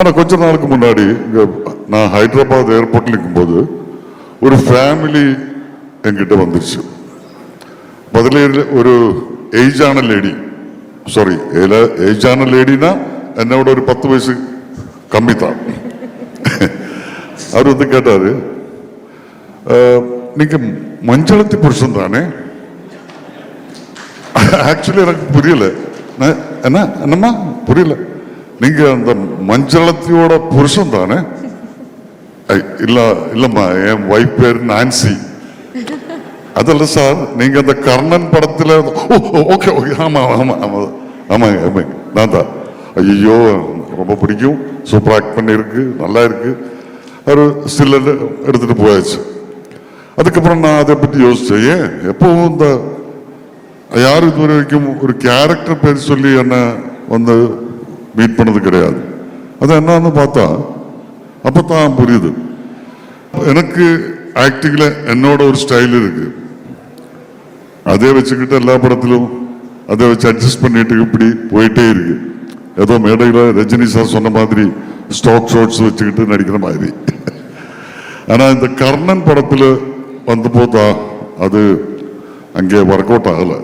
ஆனால் கொஞ்ச நாளுக்கு முன்னாடி இங்கே நான் ஹைதராபாத் ஏர்போர்ட்டில் இருக்கும்போது ஒரு ஃபேமிலி என்கிட்ட வந்துருச்சு. பதிலேயில் ஒரு ஏஜான லேடி சாரி ஏஜான லேடினா என்னோட ஒரு பத்து வயசு கம்மி தான் அவர் வந்து கேட்டார் நீங்கள் மஞ்சளத்தி புருஷன் தானே? ஆக்சுவலி எனக்கு புரியல. என்ன என்னம்மா? புரியல. நீங்க அந்த மஞ்சளத்தியோட புருஷன் தானே? ஐ, இல்ல இல்லம்மா என் வைஃப் பேர் நான்சி. அதல்ல சார் நீங்க அந்த கர்ணன் படத்துல ஓகே ஓகே ஆமா ஆமா ஆமா ஆமாங்க ஆமாங்க நான் தான். ஐயோ ரொம்ப பிடிக்கும். சூப்பர் ஆக்ட் பண்ணியிருக்கு நல்லா இருக்கு. ஒரு ஸ்டில் எடுத்துட்டு போயாச்சு. அதுக்கப்புறம் நான் அதை பற்றி யோசிச்சேன் ஏன்? எப்பவும் இந்த யாரும் இது வரைக்கும் ஒரு கேரக்டர் பேர் சொல்லி என்ன வந்து மீட் பண்ணது கிடையாது. அது என்னன்னு பார்த்தா அப்போ தான் புரியுது. எனக்கு ஆக்டிங்ல என்னோட ஒரு ஸ்டைல் இருக்கு. அதே வச்சுக்கிட்டு எல்லா படத்திலும் அதை வச்சு அட்ஜஸ்ட் பண்ணிட்டு இப்படி போயிட்டே இருக்கு. ஏதோ மேடையில் ரஜினி சார் சொன்ன மாதிரி ஸ்டாக் ஷாட்ஸ் வச்சுக்கிட்டு நடிக்கிற மாதிரி. ஆனா இந்த கர்ணன் படத்துல வந்தபோதா அது அங்கே ஒர்க் அவுட் ஆகலை.